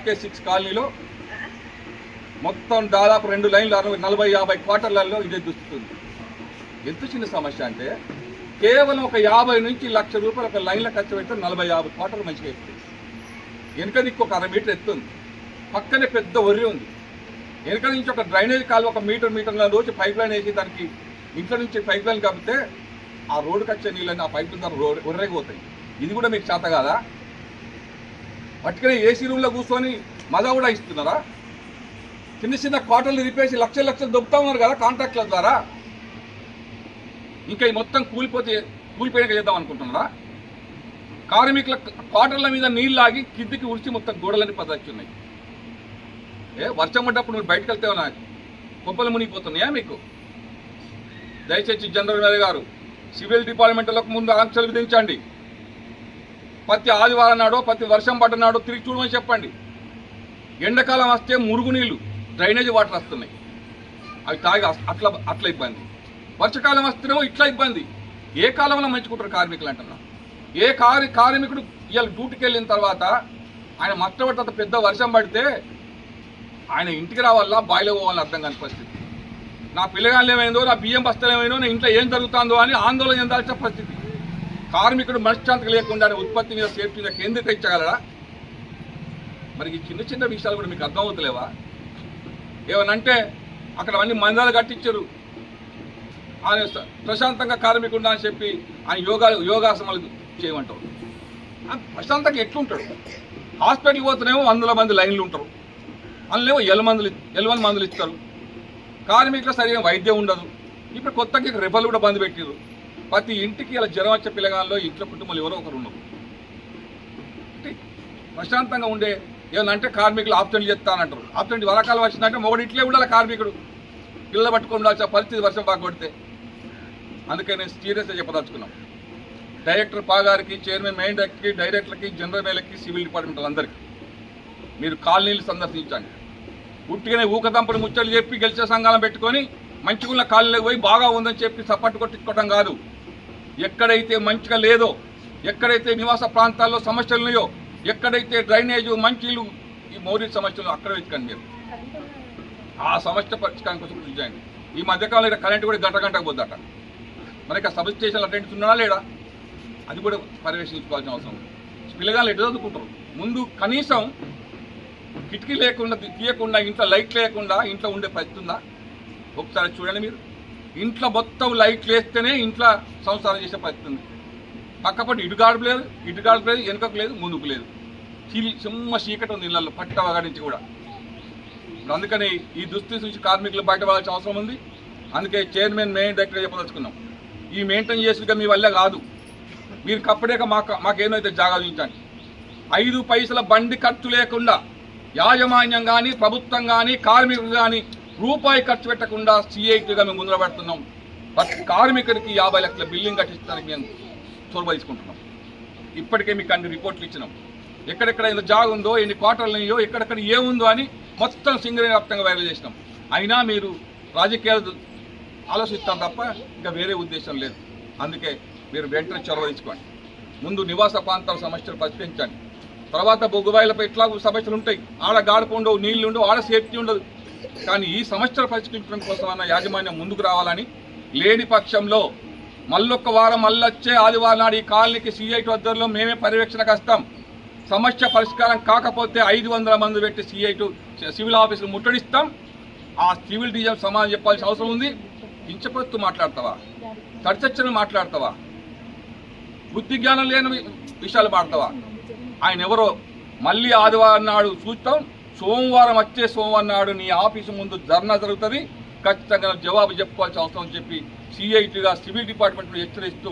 RK six కాలనీలో మొత్తం దాదాపు రెండు లైన్లు అరవై నలభై యాభై క్వార్టర్లలో ఇదే దుస్తుంది ఎంత చిన్న సమస్య అంటే కేవలం ఒక యాభై నుంచి లక్ష రూపాయలు ఒక లైన్లో ఖర్చు పెడితే నలభై యాభై క్వార్టర్లు మంచిగా ఎక్కుతుంది వెనుక దిక్కు ఒక అర మీటర్ ఎత్తుంది. పక్కనే పెద్ద ఒర్రి ఉంది. వెనక నుంచి ఒక డ్రైనేజ్ కాలు ఒక మీటర్ మీటర్ల రోజు పైప్ లైన్ వేసి దానికి ఇంట్లో నుంచి పైప్ లైన్ కాపితే ఆ రోడ్డుకి వచ్చే నీళ్ళని ఆ పైప్ ద్వారా రోడ్ ఒర్రెగిపోతాయి ఇది కూడా మీకు చేత కాదా? పట్టుకుని ఏసీ రూమ్లో కూర్చొని మజా కూడా ఇస్తున్నారా? చిన్న చిన్న క్వార్టర్లు రిపేసి లక్షల లక్షలు దొబ్బుతా ఉన్నారు కదా కాంట్రాక్ట్ల ద్వారా. ఇంకా ఈ మొత్తం కూలిపోతే కూలిపోయాక చేద్దాం అనుకుంటున్నారా? కార్మికుల క్వార్టర్ల మీద నీళ్ళు ఆగి కిందికి ఉడిచి మొత్తం గోడలని పదచ్చి ఉన్నాయి ఏ వర్షం పడ్డప్పుడు మీరు బయటకు వెళ్తే ఉన్నా కుప్పలు మునిగిపోతున్నాయా మీకు? దయచేసి జనరల్ మేనేజర్ గారు సివిల్ డిపార్ట్మెంట్లకు ముందు ఆంక్షలు విధించండి. ప్రతి ఆదివారం నాడో ప్రతి వర్షం పడ్డనాడో తిరిగి చూడమని చెప్పండి. ఎండాకాలం వస్తే మురుగునీళ్ళు డ్రైనేజ్ వాటర్ వస్తున్నాయి. అవి తాగి అట్లా అట్లా ఇబ్బంది. వర్షకాలం వస్తేనేమో ఇట్లా ఇబ్బంది. ఏ కాలంలో మంచుకుంటారు కార్మికులు అంటున్నా. ఏ కారి కార్మికుడు ఇవాళ డ్యూటీకి వెళ్ళిన తర్వాత ఆయన మట్టబట్ట పెద్ద వర్షం పడితే ఆయన ఇంటికి రావాలా బాయిలో పోవాలని అర్థం కాని పరిస్థితి. నా పిల్లగాళ్ళు ఏమైందో నా బియ్యం బస్తాలు ఏమైందో నా ఇంట్లో ఏం జరుగుతుందో అని ఆందోళన చెందాల్సిన పరిస్థితి. కార్మికుడు మనశ్శాంతి లేకుండా ఉత్పత్తి మీద సేఫ్టీ మీద కేంద్రీకరించగలరా మరి ఈ చిన్న చిన్న విషయాలు కూడా మీకు అర్థమవుతలేవా? ఏమనంటే అక్కడ అన్ని మందాలు కట్టించారు. ఆయన ప్రశాంతంగా కార్మికుడు అని చెప్పి ఆయన యోగా యోగాసనాలు చేయమంటారు. ప్రశాంతంగా ఎట్లుంటాడు? హాస్పిటల్కి పోతేనేమో వందల మంది లైన్లు ఉంటారు. అందులో ఎల మందులు ఎలవన్ మందులు ఇస్తారు. కార్మికులు సరిగా వైద్యం ఉండదు. ఇప్పుడు కొత్తగా రెపలు కూడా బంద్ పెట్టారు ప్రతి ఇంటికి ఇలా జ్వరం వచ్చే పిల్లగాల్లో ఇంట్లో కుటుంబాలు ఎవరో ఒకరు ఉన్నారు. అంటే ప్రశాంతంగా ఉండే ఏమన్నా అంటే కార్మికులు ఆప్షన్లు చెప్తానంటారు ఆప్షన్ వరకాలం వచ్చిందంటే మొగడు ఇట్లే ఉండాలి కార్మికుడు. పిల్ల పట్టుకొని ఉండాల్సిన పరిస్థితి వర్షం బాగా కొడితే. అందుకే నేను సీరియస్గా చెప్పదలుచుకున్నాం డైరెక్టర్ పాగారికి చైర్మన్ మెయిన్ డైరెక్టర్కి డైరెక్టర్కి జనరల్ మేలకి సివిల్ డిపార్ట్మెంట్ అందరికీ మీరు కాలనీలు సందర్శించండి. ఉట్టిగానే ఊకదంపని ముచ్చట్లు చెప్పి గెలిచే సంఘాలను పెట్టుకొని మంచిగున్న కాలనీలకు పోయి బాగా ఉందని చెప్పి సపోర్ట్ కొట్టుకోవడం కాదు. ఎక్కడైతే మంచిగా లేదో ఎక్కడైతే నివాస ప్రాంతాల్లో సమస్యలు ఉన్నాయో ఎక్కడైతే డ్రైనేజు మంచిలు ఈ మౌలిక సమస్యలు అక్కడ వెతకండి మీరు. ఆ సమస్య పరిష్కారం కోసం కృషి చేయండి. ఈ మధ్యకాలంలో ఇక్కడ కరెంట్ కూడా గంట గంటకు పోద్దట. మనకి ఆ సబ్ స్టేషన్లు అటెండ్ ఉన్నాడా లేడా? అది కూడా పర్యవేక్షించుకోవాల్సిన అవసరం పిల్లగాళ్ళు ఎటు చదువుకుంటారు? ముందు కనీసం కిటికీ లేకుండా తీయకుండా ఇంట్లో లైట్ లేకుండా ఇంట్లో ఉండే పరిస్థితి ఉందా? ఒకసారి చూడండి మీరు. ఇంట్లో మొత్తం లైట్ వేస్తేనే ఇంట్లో సంసారం చేసే పరిస్థితి ఉంది. ఇటుగాడు ఇటు గాడుపు లేదు ఇటు గాడుపు లేదు వెనుకకు లేదు ముందుకు లేదు. చీలి చిమ్మ చీకటి ఉంది ఇళ్ళల్లో పట్ట వగా కూడా. ఇప్పుడు అందుకని ఈ దుస్థితి నుంచి కార్మికులు బయటపడాల్సిన అవసరం ఉంది. అందుకే చైర్మన్ మెయిన్ డైరెక్టర్ చెప్పదలుచుకున్నాం. ఈ మెయింటైన్ చేసుగా మీ వల్ల కాదు. మీరు కప్పడాక మాకు మాకేమైతే జాగా చూపించండి. ఐదు పైసల బండి ఖర్చు లేకుండా యాజమాన్యం కానీ ప్రభుత్వం కానీ కార్మికులు కానీ రూపాయి ఖర్చు పెట్టకుండా సిఐటీగా మేము ముందర పెడుతున్నాం. ప్రతి కార్మికుడికి యాభై లక్షల బిల్లింగ్ కట్టించడానికి మేము చొరవ తీసుకుంటున్నాం. ఇప్పటికే మీకు అన్ని రిపోర్ట్లు ఇచ్చినాం. ఎక్కడెక్కడ ఎంత జాగ ఉందో ఎన్ని క్వార్టర్లు ఉన్నాయో ఎక్కడెక్కడ ఏముందో అని మొత్తం సింగరేణి వ్యాప్తంగా వైరల్ చేసినాం. అయినా మీరు రాజకీయాలు ఆలోచిస్తారు తప్ప ఇంకా వేరే ఉద్దేశం లేదు. అందుకే మీరు వెంటనే చొరవ తీసుకోండి. ముందు నివాస ప్రాంతాల సమస్యలు పరిష్కరించండి. తర్వాత బొగ్గుబాయిలపై ఎట్లా సమస్యలు ఉంటాయి. ఆడ గాడుపు ఉండవు నీళ్ళు ఉండవు ఆడ సేఫ్టీ ఉండదు. కానీ ఈ సమస్యలు పరిష్కరించడం కోసం అన్న యాజమాన్యం ముందుకు రావాలని లేని పక్షంలో మళ్ళొక్క వారం మళ్ళొచ్చే ఆదివారం నాడు ఈ కాలనీకి సిఐటి వద్దలో మేమే పర్యవేక్షణకు వస్తాం సమస్య పరిష్కారం కాకపోతే ఐదు వందల మంది పెట్టి సిఐటు సివిల్ ఆఫీసులు ముట్టడిస్తాం. ఆ సివిల్ డిజైన్ సమాధానం చెప్పాల్సిన అవసరం ఉంది. కించపరుస్తూ మాట్లాడతావా? తడిచచ్చని మాట్లాడతావా? బుద్ధి జ్ఞానం లేని విషయాలు మాడతావా ఆయన ఎవరో మళ్ళీ ఆదివారం నాడు చూస్తాం. సోమవారం వచ్చే సోమవారం నాడు నీ ఆఫీసు ముందు ధర్నా జరుగుతుంది. ఖచ్చితంగా జవాబు చెప్పుకోవాల్సిన అవసరం అని చెప్పి సిఐటిగా సివిల్ డిపార్ట్మెంట్లో హెచ్చరిస్తూ